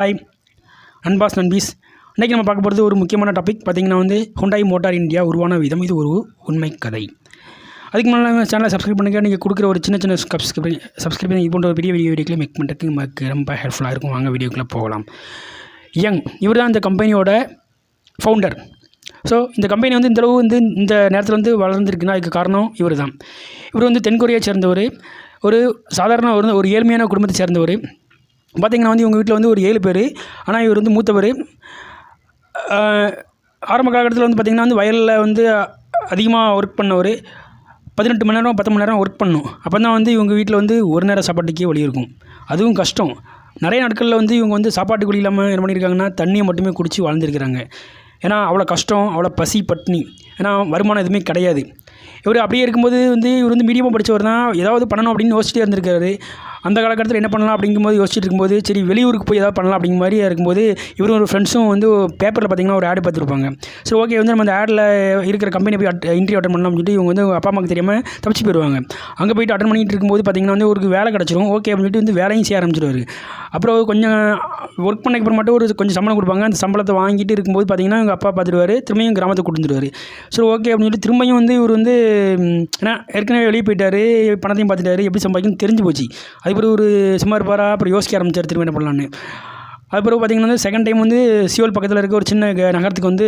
Hi அன்பாஸ் நண்பீஸ். இன்றைக்கி நம்ம பார்க்க போகிறது ஒரு முக்கியமான டாபிக் பார்த்திங்கன்னா வந்து ஹுண்டாய் மோட்டார் இந்தியா உருவான விதம். இது ஒரு உண்மை கதை. அதுக்கு முன்னாடி சேனலை சப்ஸ்கிரைப் பண்ணுங்க. நீங்கள் கொடுக்குற ஒரு சின்ன சின்ன சப்ஸ்கிரைப் சப்ஸ்கிரைப் இது போன்ற ஒரு பெரிய வீடியோ வீடியோக்களை மேக் பண்ணுறதுக்கு நமக்கு ரொம்ப ஹெல்ப்ஃபுல்லாக இருக்கும். வாங்க வீடியோக்குள்ளே போகலாம். யங் இவர் தான் இந்த கம்பெனியோட ஃபவுண்டர் ஸோ இந்த கம்பெனி வந்து இந்தளவு வந்து இந்த நேரத்தில் வந்து வளர்ந்துருக்குன்னா அதுக்கு காரணம் இவர் தான் இவர் வந்து தென்கொரியா சேர்ந்தவர். ஒரு சாதாரண ஒரு ஒரு ஏழ்மையான குடும்பத்தை சேர்ந்தவர். பார்த்திங்கன்னா வந்து இவங்க வீட்டில் வந்து ஒரு ஏழு பேர். ஆனால் இவர் வந்து மூத்தவர். ஆரம்ப காலகட்டத்தில் வந்து பார்த்திங்கன்னா வந்து வயலில் வந்து அதிகமாக ஒர்க் பண்ணவர். பதினெட்டு மணி நேரம் பத்து மணி நேரம் ஒர்க் பண்ணும். அப்போ தான் வந்து இவங்க வீட்டில் வந்து ஒரு நேரம் சாப்பாட்டுக்கே வழி இருக்கும். அதுவும் கஷ்டம். நிறைய நாட்களில் வந்து இவங்க வந்து சாப்பாட்டு குடி இல்லாமல் என்ன பண்ணியிருக்காங்கன்னா தண்ணியை மட்டுமே குடித்து வாழ்ந்துருக்கிறாங்க. ஏன்னா அவ்வளோ கஷ்டம் அவ்வளோ பசி பட்னி. ஏன்னா வருமானம் எதுவுமே கிடையாது. இவர் அப்படியே இருக்கும்போது வந்து இவர் வந்து மீடியமாக படித்தவர் தான். ஏதாவது பண்ணணும் அப்படின்னு யோசிச்சுட்டே இருந்திருக்காரு. அந்த காலகட்டத்தில் என்ன பண்ணலாம் அப்படிங்கும்போது யோசிச்சுட்டு இருக்கும்போது சரி வெளியூருக்கு போய் ஏதாவது பண்ணலாம் அப்படிங்கிற மாதிரி இருக்கும்போது இவரும் ஒரு ஃப்ரெண்ட்ஸும் வந்து பேப்பரில் பார்த்தீங்கன்னா ஒரு ஆடு பார்த்துருப்பாங்க சரி ஓகே வந்து நம்ம அந்த ஆடில் இருக்கிற கம்பெனி போய் இன்டர்வியூ அட்டன் பண்ணலாம் சொல்லிட்டு இவங்க வந்து அப்பா அம்மாவுக்கு தெரியாமல் தப்பிச்சு போயிடுவாங்க அங்கே போயிட்டு அட்டன் பண்ணிட்டு இருக்கும்போது பார்த்தீங்கன்னா வந்து ஒரு வேலை கிடச்சிரும். ஓகே அப்படின்னு சொல்லிட்டு வந்து வேலையும் செய்ய ஆரம்பிச்சிடுவார் அப்புறம் கொஞ்சம் ஒர்க் பண்ணக்கு அப்புறம் மட்டும் ஒரு கொஞ்சம் சம்பளம் கொடுப்பாங்க. அந்த சம்பளத்தை வாங்கிட்டு இருக்கும்போது பார்த்தீங்கன்னா எங்கள் அப்பா பார்த்துடுவார் திரும்பியும் கிராமத்துக்கு கொடுத்துருவார் சரி ஓகே அப்படின்னு சொல்லிட்டு திரும்பியும் வந்து இவர் வந்து ஏன்னா ஏற்கனவே வெளியே போயிட்டார். பணத்தையும் பார்த்துட்டாரு எப்படி சம்பாதிக்கணும்னு தெரிஞ்சு போச்சு. அதுக்கப்புறம் ஒரு சும்மா இருப்பாரா? அப்புறம் யோசிக்க ஆரம்பிச்சார் திரும்ப என்ன பண்ணலான்னு. அதுக்கப்புறம் பார்த்தீங்கன்னா வந்து செகண்ட் டைம் வந்து சியோல் பக்கத்தில் இருக்க ஒரு சின்ன க- நகரத்துக்கு வந்து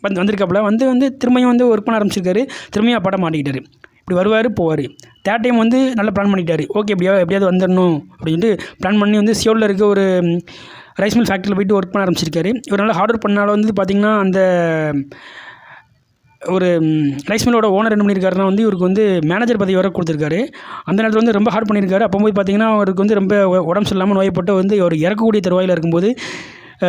வந்து வந்திருக்காப்புல. வந்து வந்து திரும்பியும் வந்து ஒர்க் பண்ண ஆரம்பிச்சிருக்காரு. திரும்பியும் அப்பாட்ட மாட்டிக்கிட்டாரு. இப்படி வருவார் போவார். தேர்ட் டைம் வந்து நல்லா பிளான் பண்ணிட்டார். ஓகே எப்படியா எப்படியாவது வந்துடணும் அப்படின்ட்டு பிளான் பண்ணி வந்து சியோலில் இருக்க ஒரு ரைஸ் மில் ஃபேக்ட்ரியில் போயிட்டு ஒர்க் பண்ண ஆரம்பிச்சிருக்காரு. இவர் நல்லா ஹார்ட் ஒர்க் பண்ணால வந்து பார்த்திங்கன்னா அந்த ஒரு ரைஸ் மில்லோட ஓனர் என்ன பண்ணியிருக்காருன்னா வந்து இவருக்கு வந்து மேனேஜர் பதவி வர கொடுத்துருக்காரு. அந்த நேரத்தில் வந்து ரொம்ப ஹார்ட் பண்ணியிருக்காரு அப்போ போய் பார்த்தீங்கன்னா அவருக்கு வந்து ரொம்ப உடம்பு சரியில்லாமல் நோயப்பட்டு வந்து அவர் இறக்கக்கூடிய தருவாயில் இருக்கும்போது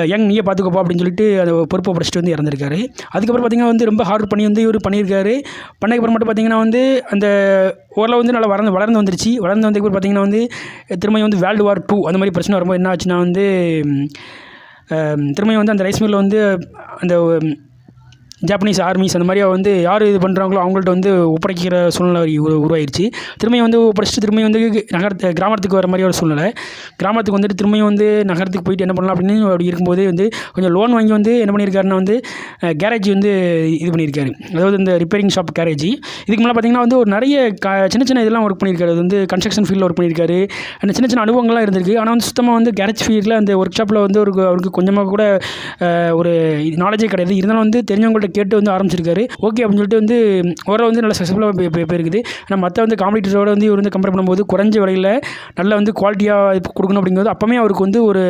யங் நீயே பார்த்துக்கோப்பா அப்படின்னு சொல்லிட்டு அந்த பொறுப்பை படிச்சுட்டு வந்து இறந்துருக்காரு. அதுக்கப்புறம் பார்த்திங்கன்னா வந்து ரொம்ப ஹார்ட் பண்ணி வந்து இவர் பண்ணியிருக்காரு. பண்ணதுக்கப்புறம் மட்டும் பார்த்திங்கன்னா வந்து அந்த ஓரில் வந்து நல்லா வளர்ந்து வளர்ந்து வந்துருச்சு. வளர்ந்து வந்ததுக்கப்புறம் பார்த்தீங்கன்னா வந்து திரும்ப வந்து வேர்ல்டு வார் டூ அந்த மாதிரி பிரச்சனை வரும்போது என்ன ஆச்சுன்னா வந்து ம், திரும்பியும் வந்து அந்த ரைஸ் மில்லில் வந்து அந்த ஜாப்பனீஸ் ஆர்மிஸ் அந்த மாதிரி வந்து யார் இது பண்ணுறாங்களோ அவங்கள்ட்ட வந்து ஒப்படைக்கிற சூழ்நிலை உரு- உருவாயிருச்சு. திரும்பியும் வந்து ஒப்படைச்சிட்டு திரும்பியும் வந்து நகரத்து கிராமத்துக்கு வர மாதிரி ஒரு சூழ்நிலை. கிராமத்துக்கு வந்துட்டு திரும்பியும் வந்து நகரத்துக்கு போயிட்டு என்ன பண்ணலாம் அப்படின்னு அப்படி இருக்கும்போது வந்து கொஞ்சம் லோன் வாங்கி வந்து என்ன பண்ணியிருக்காருன்னா வந்து கேரேஜ் வந்து இது பண்ணியிருக்காரு. அதாவது இந்த ரிப்பேரிங் ஷாப் கேரேஜ் இதுக்கு மேலே பார்த்தீங்கன்னா வந்து ஒரு நிறைய க சின்ன சின்ன இதெல்லாம் ஒர்க் பண்ணியிருக்காரு. அது வந்து கன்ஸ்ட்ரக்ஷன் ஃபீல்டில் ஒர்க் பண்ணியிருக்காரு. அந்த சின்ன சின்ன அனுபவங்கள்லாம் இருந்திருக்கு. ஆனால் வந்து சுத்தமாக வந்து கேரேஜ் ஃபீல்டில் அந்த ஒர்க் ஷாப்பில் வந்து ஒரு அவருக்கு கொஞ்சமாக கூட ஒரு நாலேஜே கிடையாது. இருந்தாலும் வந்து தெரிஞ்சவங்கள்ட்ட கேட்டு வந்து ஆரம்பிச்சிருக்காரு. ஓகே அப்படின்னு சொல்லிட்டு வந்து ஓரளவு வந்து நல்லா சக்ஸஸ்ஃபுல்லாக போயிருக்குது. ஆனால் மற்ற வந்து காம்படிட்டரோட வந்து இவர் வந்து கம்பேர் பண்ணும்போது குறைஞ்ச விலையில் நல்லா வந்து குவாலிட்டியாக கொடுக்கணும் அப்படிங்கிறது அப்போவே அவருக்கு வந்து ஒரு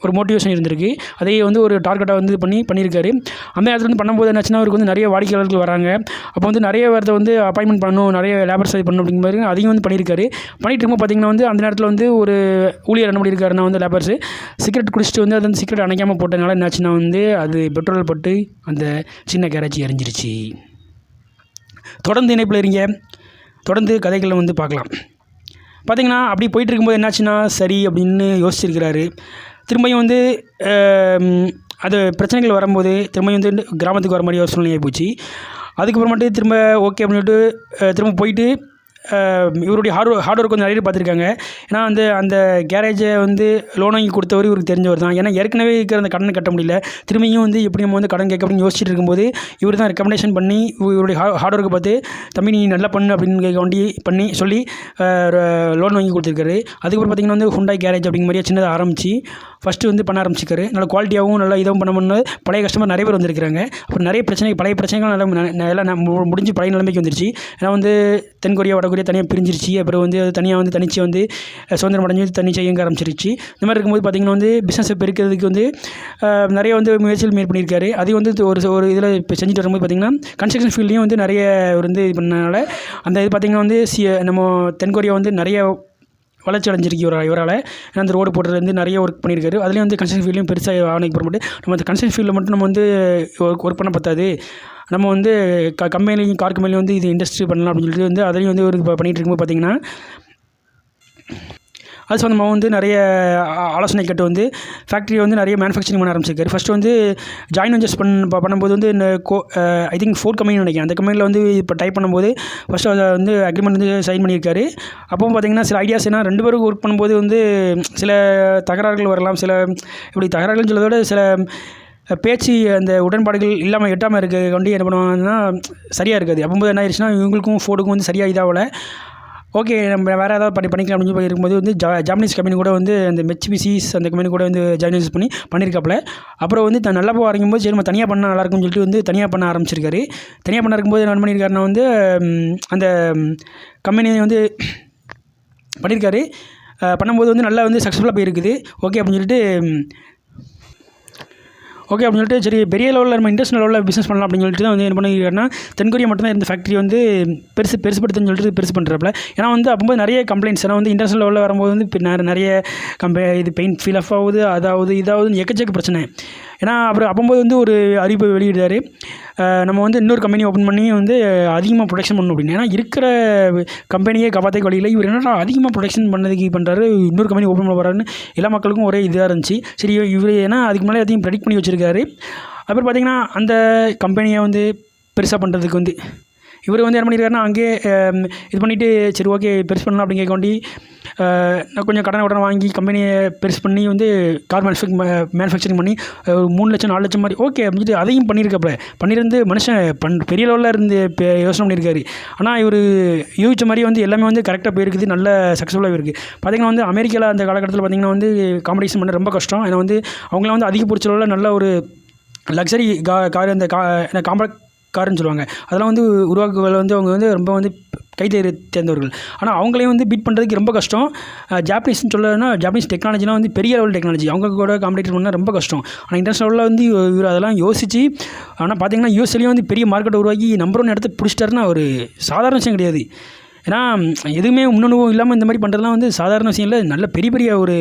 ஒரு மோட்டிவேஷன் இருந்திருக்கு. அதையே வந்து ஒரு டார்கெட்டாக வந்து பண்ணி பண்ணியிருக்காரு. அந்த நேரத்தில் வந்து பண்ணும்போது என்னாச்சுன்னா அவருக்கு வந்து நிறைய வாடிக்கையாளர்கள் வராங்க. அப்போ வந்து நிறைய வரதை வந்து அப்பாயின்மெண்ட் பண்ணணும் நிறைய லேபர்ஸ் இது பண்ணணும் அப்படிங்கிற மாதிரி அதையும் வந்து பண்ணியிருக்காரு. பண்ணிட்டு இருக்கும்போது பார்த்தீங்கன்னா வந்து அந்த நேரத்தில் வந்து ஒரு ஊழியர் என்ன பண்ணியிருக்காருன்னா வந்து லேபர்ஸ் சிகரெட் குடிச்சிட்டு வந்து அது வந்து சிகரெட் அணைக்காமல் போட்டதுனால என்னாச்சுன்னா வந்து அது பெட்ரோல் பட்டு அந்த சின்ன கேரேஜ் எரிஞ்சிருச்சு. தொடர்ந்து இணைப்பில் இருங்க. தொடர்ந்து கதைகளை வந்து பார்க்கலாம். பார்த்தீங்கன்னா அப்படி போயிட்டு இருக்கும்போது என்னாச்சுன்னா சரி அப்படின்னு யோசிச்சிருக்கிறாரு. திரும்பியும் வந்து அது பிரச்சனைகள் வரும்போது திரும்பியும் வந்து கிராமத்துக்கு வர மாதிரி ஒரு சூழ்நிலையாக போச்சு. அதுக்கப்புறமேட்டு திரும்ப ஓகே அப்படின்ட்டு திரும்ப போயிட்டு இவருடைய ஹார்ட் ஹார்ட் ஒர்க் வந்து நிறைய பேர் பார்த்துருக்காங்க. ஏன்னா வந்து அந்த கேரேஜை வந்து லோன் வாங்கி கொடுத்தவர் இவருக்கு தெரிஞ்சவர் தான். ஏன்னா ஏற்கனவே இருக்கிற அந்த கடனை கட்ட முடியல. திரும்பியும் வந்து எப்படி நம்ம வந்து கடன் கேட்க அப்படின்னு யோசிச்சுட்டு இருக்கும்போது இவர் தான் ரெக்கமெண்டேஷன் பண்ணி இவருடைய ஹார்ட் ஒர்க்கை பார்த்து தம்பி நீ நல்லா பண்ணு அப்படின்னு கேட்க வேண்டி பண்ணி சொல்லி லோன் வாங்கி கொடுத்துருக்காரு. அதுக்கப்புறம் பார்த்தீங்கன்னா வந்து ஹுண்டாய் கேரேஜ் அப்படிங்கிற மாதிரியே சின்னதாக ஆரம்பித்து ஃபஸ்ட்டு வந்து பண்ண ஆரம்பிச்சிருக்காரு. நல்ல குவாலிட்டியாகவும் நல்லா இதுவும் பண்ண பண்ண பழைய கஸ்டமர் நிறைய பேர் வந்திருக்கிறாங்க. அப்புறம் நிறைய பிரச்சனை பழைய பிரச்சனைகள் நல்லா எல்லாம் மு- முடிஞ்சு பழைய நிலைமைக்கு வந்துருச்சு. ஏன்னா வந்து தென்கொரியாவோட வடகொரியா தனியாக பிரிஞ்சிருச்சு. அப்புறம் வந்து அது தனியாக வந்து தனிச்சு வந்து சுதந்திரம் அடைஞ்சு தனிச்சு இயங்க ஆரம்பிச்சிருச்சு. இந்த மாதிரி இருக்கும்போது பார்த்திங்கன்னா வந்து பிஸ்னஸை பெருக்கிறதுக்கு வந்து நிறைய வந்து முயற்சிகள் மேற் பண்ணியிருக்காரு அதையும் வந்து ஒரு ஒரு இதில் இப்போ செஞ்சுட்டு வரும்போது பார்த்திங்கன்னா கன்ஸ்ட்ரக்ஷன் ஃபீல்ட்லேயும் வந்து நிறைய வந்து இது பண்ணனால அந்த இது பார்த்திங்கன்னா வந்து சி நம்ம தென்கொரியா வந்து நிறைய வளர்ச்சி அடைஞ்சிருக்கு இவரால் இவரால். ஏன்னா அந்த ரோடு போடுறதுலேருந்து நிறைய ஒர்க் பண்ணியிருக்காரு அதுலேயும் வந்து கன்ஸ்ட்ரக்ஷன் ஃபீல்ட்லையும் பெருசாக ஆணைக்கு நம்ம அந்த கன்ஸ்ட்ரக்ஷன் ஃபீல்டில் மட்டும் நம்ம வந்து ஒர்க் ஒர்க் பண்ண பத்தாது. நம்ம வந்து க கம்பெனிலையும் கார் கம்பெனிலையும் வந்து இது இண்டஸ்ட்ரி பண்ணலாம் அப்படின்னு சொல்லிட்டு வந்து அதுலேயும் வந்து ஒரு பண்ணிகிட்டு இருக்கும்போது பார்த்தீங்கன்னா அது சம்மந்தமாக வந்து நிறைய ஆலோசனை கேட்டு வந்து ஃபேக்ட்ரியை வந்து நிறைய மேனுஃபேக்சரிங் பண்ண ஆரம்பிச்சிருக்காரு. ஃபஸ்ட்டு வந்து ஜாயின் வெஞ்சர்ஸ் பண் பண்ணும்போது வந்து இந்த கோ ஐ திங்க் ஃபோர் கம்பெனி நினைக்கிறேன். அந்த கம்பெனியில் வந்து இப்போ டைப் பண்ணும்போது ஃபஸ்ட்டு அதை வந்து அக்ரிமெண்ட் வந்து சைன் பண்ணியிருக்காரு. அப்போவும் பார்த்தீங்கன்னா சில ஐடியாஸ் என்ன ரெண்டு பேரும் ஒர்க் பண்ணும்போது வந்து சில தகராறுகள் வரலாம் சில இப்படி தகராறுகள்னு சொல்றதை சில பேச்சு அந்த உடன்பாடுகள் இல்லாமல் எட்டாமல் இருக்க கொண்டு என்ன பண்ணுவாங்கன்னா சரியாக இருக்காது. அப்போது என்ன ஆயிடுச்சுன்னா இவங்களுக்கும் ஃபோர்டுக்கும் வந்து சரியாக இதாகல. ஓகே நம்ம வேறு ஏதாவது பண்ணி பண்ணிக்கலாம் அப்படின்னு சொல்லி இருக்கும்போது வந்து ஜா ஜாப்பனீஸ் கம்பெனி கூட வந்து அந்த மெச்பிசிஸ் அந்த கம்பெனி கூட வந்து ஜாயின் பண்ணி பண்ணியிருக்காப்புல அப்புறம் வந்து தான் நல்லா போக ஆரம்பிக்கும்போது சரி நம்ம தனியாக பண்ணால் நல்லாயிருக்கும் சொல்லிட்டு வந்து தனியாக பண்ண ஆரம்பிச்சிருக்காரு. தனியாக பண்ண இருக்கும்போது என்ன பண்ணியிருக்காருன்னா வந்து அந்த கம்பெனி வந்து பண்ணியிருக்காரு பண்ணும்போது வந்து நல்லா வந்து சக்ஸஸ்ஃபுல்லாக போயிருக்குது. ஓகே அப்படின்னு சொல்லிட்டு ஓகே அப்படின்னு சொல்லிட்டு சரி பெரிய லெவலில் நம்ம இண்டஸ்ட்ரியல் லெவலில் பிஸ்னஸ் பண்ணலாம் அப்படின்னு சொல்லிட்டு தான் வந்து என்ன பண்ணிருக்காருன்னா தென்கொரியா மட்டும்தான் இந்த ஃபேக்ட்ரி வந்து பெருசு பெருசுப்படுத்துன்னு சொல்லிட்டு பெருசு பண்ணுறப்பல ஏன்னா வந்து அப்போது நிறைய கம்ப்ளைண்ட்ஸ் ஏன்னா வந்து இண்டஸ்ட்ரியல் லெவலில் வரும்போது வந்து நிறைய நிறைய கம்பெ இது பெயிண்ட் ஃபீல் ஆஃப் ஆகுது அதாவது இதாவது எக்கச்சக்க பிரச்சனை. ஏன்னா அப்புறம் அப்போம்போது வந்து ஒரு அறிவிப்பு வெளியிட்டாரு நம்ம வந்து இன்னொரு கம்பெனி ஓப்பன் பண்ணி வந்து அதிகமாக ப்ரொடக்ஷன் பண்ணணும் அப்படின்னு. ஏன்னா இருக்கிற கம்பெனியே காப்பாற்ற வழியில் இவர் என்னடா அதிகமாக ப்ரொடக்ஷன் பண்ணதுக்கு பண்ணுறாரு இன்னொரு கம்பெனி ஓப்பன் பண்ண போகிறாருன்னு எல்லா மக்களுக்கும் ஒரே இதாக இருந்துச்சு. சரி இவர் ஏன்னா அதுக்கு முன்னாடி அதையும் ப்ரெடிக்ட் பண்ணி வச்சுருக்காரு. அப்புறம் பார்த்திங்கன்னா அந்த கம்பெனியை வந்து பெருசாக பண்ணுறதுக்கு வந்து இவர் வந்து என்ன பண்ணியிருக்காருன்னா அங்கேயே இது பண்ணிவிட்டு சரி ஓகே பெருசு பண்ணலாம் அப்படிங்கக்காண்டி நான் கொஞ்சம் கடனை உடனே வாங்கி கம்பெனியை பெருசு பண்ணி வந்து கார் மேனுஃபேக் மேனுஃபேக்சரிங் பண்ணி ஒரு மூணு லட்சம் நாலு லட்சம் மாதிரி ஓகே அப்படின்ட்டு அதையும் பண்ணியிருக்காப்புல பண்ணியிருந்து மனுஷன் பண் பெரிய லெவலில் இருந்து இப்போ யோசனை பண்ணியிருக்காரு. ஆனால் இவர் யூகிச்ச மாதிரி வந்து எல்லாமே வந்து கரெக்டாக போயிருக்குது நல்ல சக்ஸஸ்ஃபுல்லாக இருக்குது பார்த்தீங்கன்னா வந்து அமெரிக்காவில் அந்த காலகட்டத்தில் பார்த்திங்கன்னா வந்து காம்படிஷன் பண்ண ரொம்ப கஷ்டம். ஏன்னா வந்து அவங்களாம் வந்து அதிக பிடிச்ச அளவில் நல்ல ஒரு லக்ஸரி கா கார் அந்த கா என்ன காம்பேக்ட் சொல்லுவாங்க. அதெல்லாம் வந்து உருவாக்குவதில் வந்து அவங்க வந்து ரொம்ப வந்து கைத்தறி தேர்ந்தவர்கள். ஆனால் அவங்களையும் வந்து பீட் பண்ணுறதுக்கு ரொம்ப கஷ்டம். ஜாப்பனீஸ்னு சொல்லணும்னா ஜாப்பனீஸ் டெக்னாலஜிலாம் வந்து பெரிய லெவல் டெக்னாலஜி அவங்க கூட காம்படிட் பண்ணால் ரொம்ப கஷ்டம். ஆனால் இன்டர்நேஷனல் லெவலில் வந்து இவர் அதெல்லாம் யோசித்து ஆனால் பார்த்தீங்கன்னா யூஎஸ்லேயும் வந்து பெரிய மார்க்கெட்டை உருவாக்கி நம்பர் ஒன் இடத்த பிடிச்சிட்டாருன்னா ஒரு சாதாரண விஷயம் கிடையாது. ஏன்னா எதுவுமே முன்னணுவும் இல்லாமல் இந்த மாதிரி பண்ணுறதுலாம் வந்து சாதாரண விஷயம் இல்லை. நல்ல பெரிய பெரிய ஒரு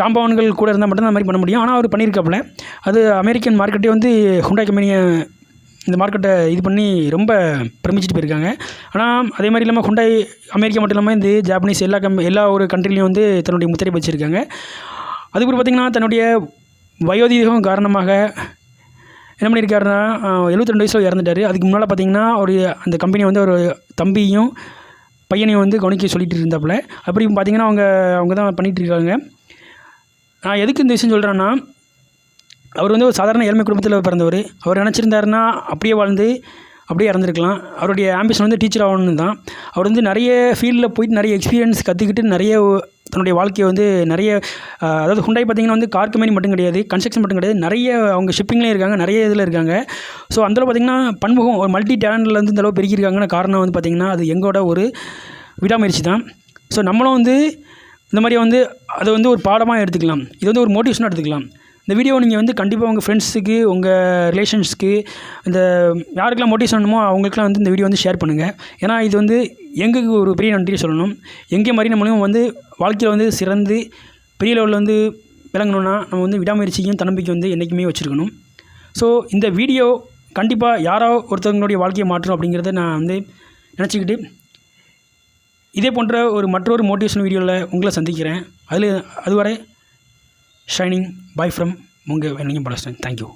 ஜாம்பவான்கள் கூட இருந்தால் மட்டும் அந்த மாதிரி பண்ண முடியும். ஆனால் அவர் பண்ணியிருக்காப்புல. அது அமெரிக்கன் மார்க்கெட்டே வந்து ஹுண்டாய் கம்பெனியை இந்த மார்க்கெட்டை இது பண்ணி ரொம்ப பிரமிச்சிட்டு போயிருக்காங்க. ஆனால் அதே மாதிரி இல்லாமல் ஹுண்டாய் அமெரிக்கா மட்டும் இல்லாமல் இந்த ஜாப்பனீஸ் எல்லா கம் எல்லா ஒரு கண்ட்ரிலையும் வந்து தன்னுடைய முத்திரை வச்சுருக்காங்க அதுக்கப்புறம் பார்த்திங்கன்னா தன்னுடைய வயோதிகம் காரணமாக என்ன பண்ணியிருக்காருன்னா எழுபத்தி ரெண்டு வயசில் இறந்துட்டார். அதுக்கு முன்னால் பார்த்தீங்கன்னா ஒரு அந்த கம்பெனி வந்து ஒரு தம்பியும் பையனையும் வந்து கவனிக்க சொல்லிட்டு இருந்தாப்புல. அப்படி பார்த்தீங்கன்னா அவங்க அவங்க தான் பண்ணிகிட்டு இருக்காங்க. நான் எதுக்கு இந்த விஷயம் சொல்கிறேன்னா அவர் வந்து ஒரு சாதாரண ஏழ்மை குடும்பத்தில் பிறந்தவர். அவர் நினச்சிருந்தாருன்னா அப்படியே வாழ்ந்து அப்படியே இறந்துருக்கலாம். அவருடைய ஆம்பிஷன் வந்து டீச்சர் ஆகணும்னு தான். அவர் வந்து நிறைய ஃபீல்டில் போயிட்டு நிறைய எக்ஸ்பீரியன்ஸ் கற்றுக்கிட்டு நிறைய தன்னுடைய வாழ்க்கையை வந்து நிறைய அதாவது ஹுண்டாய் பார்த்தீங்கன்னா வந்து கார் கம்பெனி மட்டும் கிடையாது கன்ஸ்ட்ரக்ஷன் மட்டும் கிடையாது. நிறைய அவங்க ஷிப்பிங்லேயும் இருக்காங்க நிறைய இதில் இருக்காங்க. ஸோ அந்தளவு பார்த்தீங்கன்னா பன்முகம் ஒரு மல்டி டேலண்டில் வந்து இந்தளவு பெருகியிருக்காங்கன்னு காரணம் வந்து பார்த்திங்கன்னா அது எங்களோட ஒரு விடாமுயற்சி தான். ஸோ நம்மளும் வந்து இந்த மாதிரி வந்து அதை வந்து ஒரு பாடமாக எடுத்துக்கலாம். இது வந்து ஒரு மோட்டிவேஷனாக எடுத்துக்கலாம். இந்த வீடியோ நீங்கள் வந்து கண்டிப்பாக உங்கள் ஃப்ரெண்ட்ஸுக்கு உங்கள் ரிலேஷன்ஸ்க்கு இந்த யாருக்கெல்லாம் மோட்டிவேஷன் வேணுமோ அவங்களுக்குலாம் வந்து இந்த வீடியோ வந்து ஷேர் பண்ணுங்கள் ஏன்னா இது வந்து எங்களுக்கு ஒரு பெரிய நன்றி சொல்லணும். எங்கே மாதிரி நம்மளும் வந்து வாழ்க்கையில் வந்து சிறந்து பெரிய லெவலில் வந்து விளங்கணும்னா நம்ம வந்து விடாமுயற்சியும் தன்னம்பிக்கை வந்து என்றைக்குமே வச்சுருக்கணும். ஸோ இந்த வீடியோ கண்டிப்பாக யாரோ ஒருத்தவங்களுடைய வாழ்க்கையை மாற்றும் அப்படிங்கிறத நான் வந்து நினச்சிக்கிட்டு இதே போன்ற ஒரு மற்றொரு மோட்டிவேஷன் வீடியோவில் உங்களை சந்திக்கிறேன். அதில் அதுவரை ஷைனிங் பாய் ஃப்ரம் உங்கள் வெண்ணியம் பலஸ்டன் தேங்க்யூ